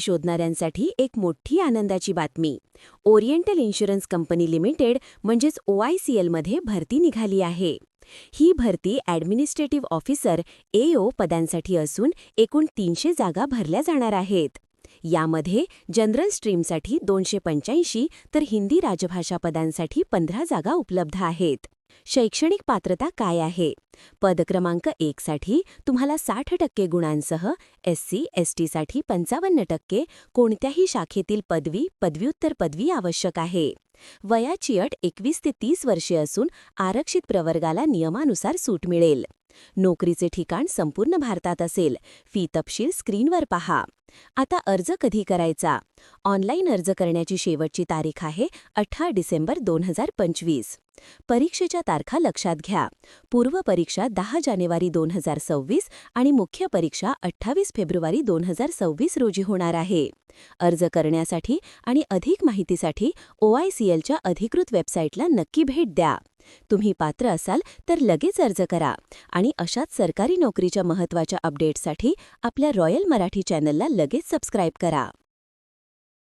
शोधणाऱ्यांसाठी एक मोठी आनंदाची बातमी. ओरिएंटल इन्शुरन्स कंपनी लिमिटेड म्हणजेच ओ आय सी एलमध्ये भरती निघाली आहे. ही भरती ॲडमिनिस्ट्रेटिव्ह ऑफिसर एओ पदांसाठी असून एकूण तीनशे जागा भरल्या जाणार आहेत. यामध्ये जनरल स्ट्रीमसाठी दोनशे पंच्याऐंशी तर हिंदी राजभाषा पदांसाठी पंधरा जागा उपलब्ध आहेत. शैक्षणिक पात्रता काय आहे? पद क्रमांक एकसाठी तुम्हाला साठ टक्के गुणांसह एस सी एस टीसाठी पंचावन्न टक्के कोणत्याही शाखेतील पदवी पदव्युत्तर पदवी आवश्यक आहे. वयाची अट एकवीस ते तीस वर्षे असून आरक्षित प्रवर्गाला नियमानुसार सूट मिळेल. नोकरीचे ठिकाण संपूर्ण भारतात असेल. फी तपशील स्क्रीनवर पहा. आता अर्ज कधी करायचा? ऑनलाईन अर्ज करण्याची शेवटची तारीख आहे अठरा डिसेंबर दोन हजार पंचवीस. परीक्षेच्या तारखा लक्षात घ्या. पूर्व परीक्षा दहा जानेवारी दोन हजार सव्वीस आणि मुख्य परीक्षा अठ्ठावीस फेब्रुवारी दोन हजार सव्वीस रोजी होणार आहे. अर्ज करण्यासाठी आणि अधिक माहितीसाठी ओ आय सी अधिकृत वेबसाईटला नक्की भेट द्या. तुम्ही पात्र असाल तर लगेच अर्ज करा. आणि अशाच सरकारी नोकरीच्या महत्त्वाच्या अपडेट्ससाठी आपल्या रॉयल मराठी चॅनलला लगेच सबस्क्राईब करा.